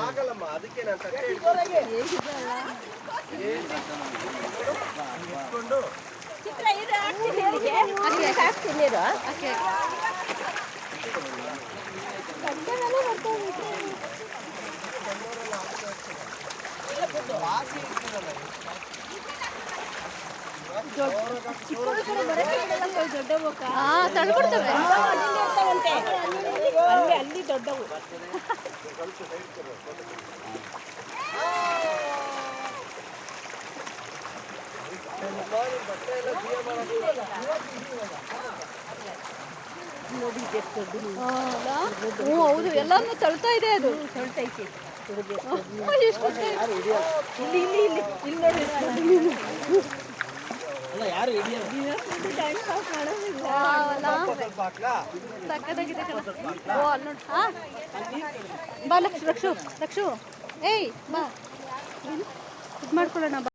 ಆಗಲ್ಲಮ್ಮ ಅದಕ್ಕೆ ನಾನು ಹಿಡ್ಕೊಂಡು ಇಟ್ಕೊಂಡು ಹಾ ತಳ್ಕೊಡ್ತವೆ ಅಲ್ಲಿ ಅಲ್ಲಿ ದೊಡ್ಡವು ಬಟ್ಟೆ ಎಲ್ಲ ಸಿಹಿ ಮಾಡೋದು ಹೌದಾ? ಹ್ಞೂ ಹೌದು. ಎಲ್ಲಾನು ತಳ್ತಾ ಇದೆ ಅದು. ತೊಳ್ತೈತಿ. ಎಷ್ಟು? ಇಲ್ಲಿ ಇಲ್ಲಿ ಇಲ್ಲಿ. ಇಲ್ಲಿ ನೋಡಿ. ಓ ಅಲ್ಲಿ ನೋಡಿ. ಹಾ? ಬಾ ಲಕ್ಷ ಲಕ್ಷು ಲಕ್ಷು ಏಯ್ ಬಾ. ಇದು ಮಾಡ್ಕೊಳ್ಳೋಣ ಬಾ.